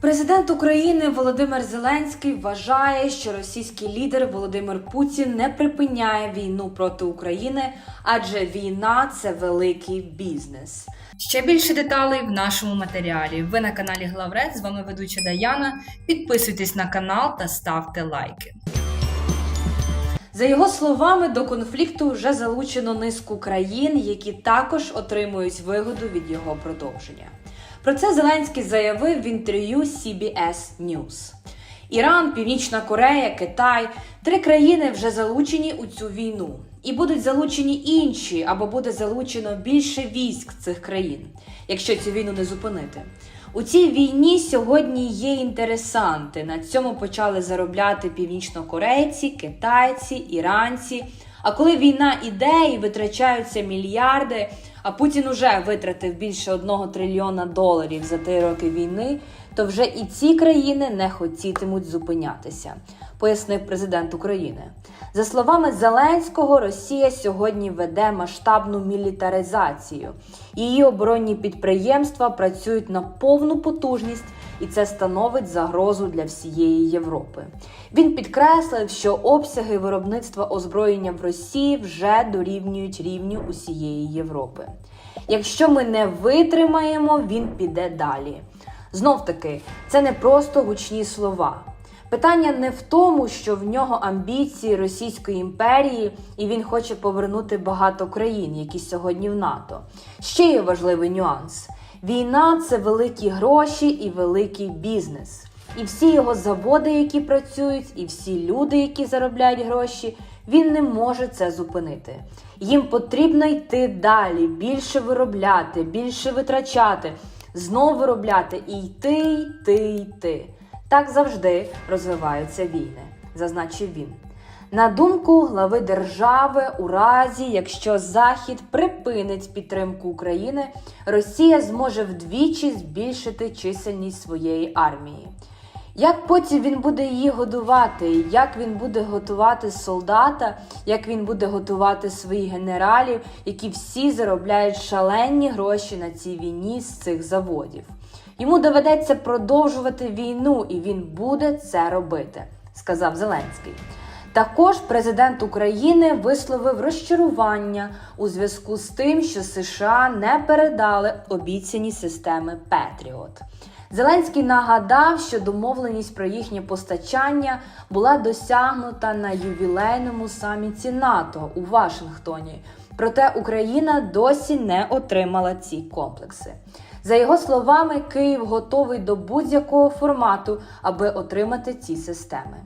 Президент України Володимир Зеленський вважає, що російський лідер Володимир Путін не припиняє війну проти України, адже війна це великий бізнес. Ще більше деталей в нашому матеріалі. Ви на каналі Главрець, з вами ведуча Даяна. Підписуйтесь на канал та ставте лайки. За його словами, до конфлікту вже залучено низку країн, які також отримують вигоду від його продовження. Про це Зеленський заявив в інтерв'ю CBS News. Іран, Північна Корея, Китай три країни вже залучені у цю війну, і будуть залучені інші або буде залучено більше військ цих країн, якщо цю війну не зупинити. У цій війні сьогодні є інтересанти. На цьому почали заробляти північнокорейці, китайці, іранці. А коли війна іде і витрачаються мільярди, а Путін уже витратив більше одного трильйона доларів за три роки війни, то вже і ці країни не хотітимуть зупинятися, пояснив президент України. За словами Зеленського, Росія сьогодні веде масштабну мілітаризацію. Її оборонні підприємства працюють на повну потужність, і це становить загрозу для всієї Європи. Він підкреслив, що обсяги виробництва озброєння в Росії вже дорівнюють рівню усієї Європи. Якщо ми не витримаємо, він піде далі. Знов таки, це не просто гучні слова. Питання не в тому, що в нього амбіції Російської імперії, і він хоче повернути багато країн, які сьогодні в НАТО. Ще є важливий нюанс: війна це великі гроші і великий бізнес. І всі його заводи, які працюють, і всі люди, які заробляють гроші, він не може це зупинити. Їм потрібно йти далі, більше виробляти, більше витрачати, знову виробляти і йти, йти, йти. Так завжди розвиваються війни, зазначив він. На думку глави держави, у разі, якщо Захід припинить підтримку України, Росія зможе вдвічі збільшити чисельність своєї армії. Як потім він буде її годувати, як він буде готувати солдата, як він буде готувати своїх генералів, які всі заробляють шалені гроші на цій війні з цих заводів. Йому доведеться продовжувати війну, і він буде це робити, сказав Зеленський. Також президент України висловив розчарування у зв'язку з тим, що США не передали обіцяні системи Петріот. Зеленський нагадав, що домовленість про їхнє постачання була досягнута на ювілейному саміті НАТО у Вашингтоні. Проте Україна досі не отримала ці комплекси. За його словами, Київ готовий до будь-якого формату, аби отримати ці системи.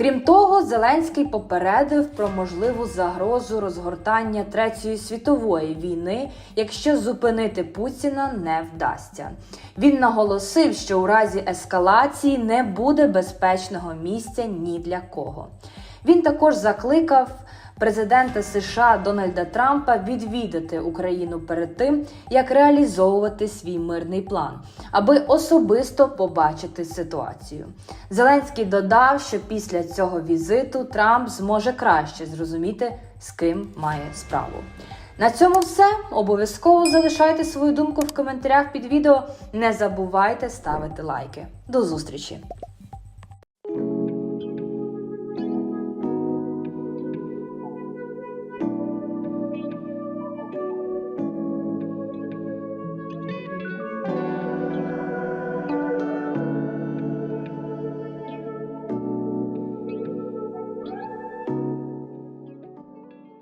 Крім того, Зеленський попередив про можливу загрозу розгортання Третьої світової війни, якщо зупинити Путіна не вдасться. Він наголосив, що у разі ескалації не буде безпечного місця ні для кого. Він також закликав президента США Дональда Трампа відвідати Україну перед тим, як реалізовувати свій мирний план, аби особисто побачити ситуацію. Зеленський додав, що після цього візиту Трамп зможе краще зрозуміти, з ким має справу. На цьому все. Обов'язково залишайте свою думку в коментарях під відео. Не забувайте ставити лайки. До зустрічі!